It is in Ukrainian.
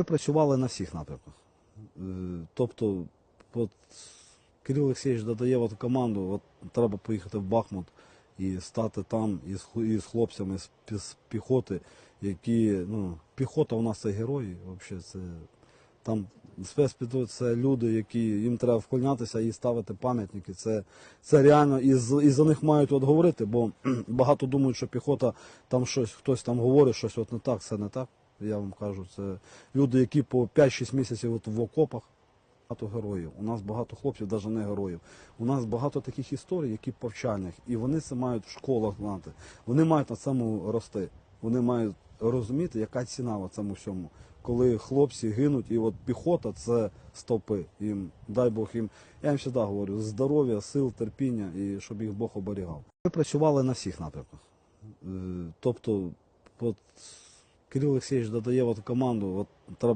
Ми працювали на всіх напрямках. Е, Тобто, от Кирил Олексійович додає от команду, от треба поїхати в Бахмут і стати там із, хлопцями з, з піхоти, які, ну, піхота у нас це герої, взагалі, це там спецпідрозділ це люди, які їм треба вклонятися і ставити пам'ятники. Це, це реально і, з- і за них мають от говорити, бо багато думають, що піхота там щось, хтось там говорить, щось от не так, це не так. Я вам кажу, це люди, які по 5-6 місяців от в окопах. Багато героїв. У нас багато хлопців, навіть не героїв. У нас багато таких історій, які повчальних, і вони це мають в школах знати. Вони мають на цьому рости. Вони мають розуміти, яка ціна в цьому всьому. Коли хлопці гинуть, і от піхота це стовпи. Їм, дай Бог їм, я їм завжди говорю, здоров'я, сил, терпіння і щоб їх Бог оберігав. Ми працювали на всіх напрямках. Е, Тобто, от Кирил Олексійович додає от команду, от треба